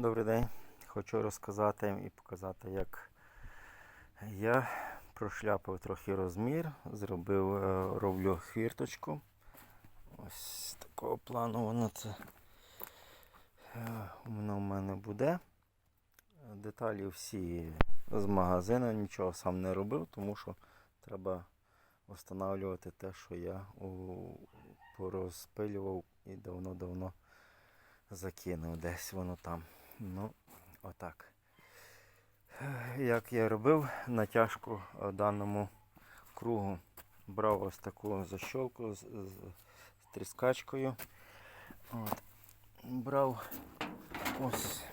Добрий день. Хочу розказати і показати, як я прошляпав трохи розмір, зробив, е, роблю хвірточку. Ось такого плану воно це е, воно в мене буде. Деталі всі з магазину, нічого сам не робив, тому що треба встановлювати те, що я порозпилював і давно-давно закинув десь воно там. Ну, отак. Як я робив натяжку е, даному кругу. Брав ось таку защолку з, з, з тріскачкою. От. Брав ось,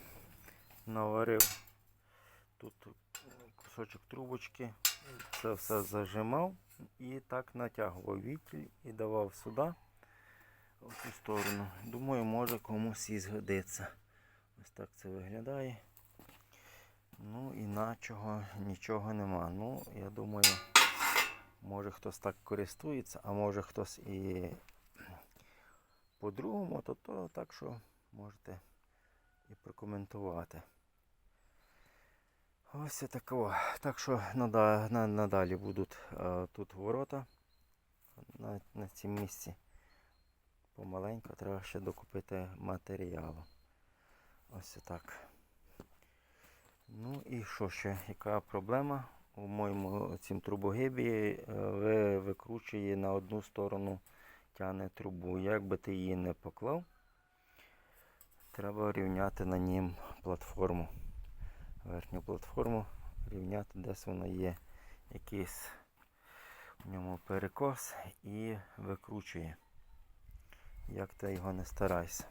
наварив тут кусочок трубочки, це все зажимав і так натягував вітіль і давав сюди в цю сторону. Думаю, може комусь і згодиться. Ось так це виглядає. Ну іначого нічого нема. Ну, я думаю, може хтось так користується, а може хтось і по-другому, то, то так що можете і прокоментувати. Ось такого. Так що надалі будуть тут ворота на, на цьому місці помаленьку треба ще докупити матеріалу. Ось так. Ну і що ще? Яка проблема? У моєму цім трубогибі е, ви викручує на одну сторону тягне трубу. Як би ти її не поклав, треба рівняти на нім платформу. Верхню платформу рівняти, десь вона є якийсь в ньому перекос і викручує як ти його не старайся.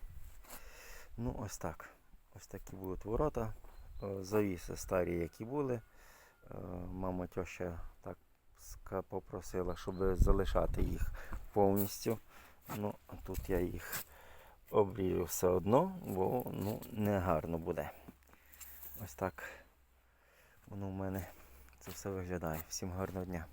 Ну, ось так. Ось такі будуть ворота. Е, Завіси старі, які були. Е, Мама тьоща так попросила, щоб залишати їх повністю. Ну, тут я їх обрію все одно, бо ну, не гарно буде. Ось так воно в мене це все виглядає. Всім гарного дня.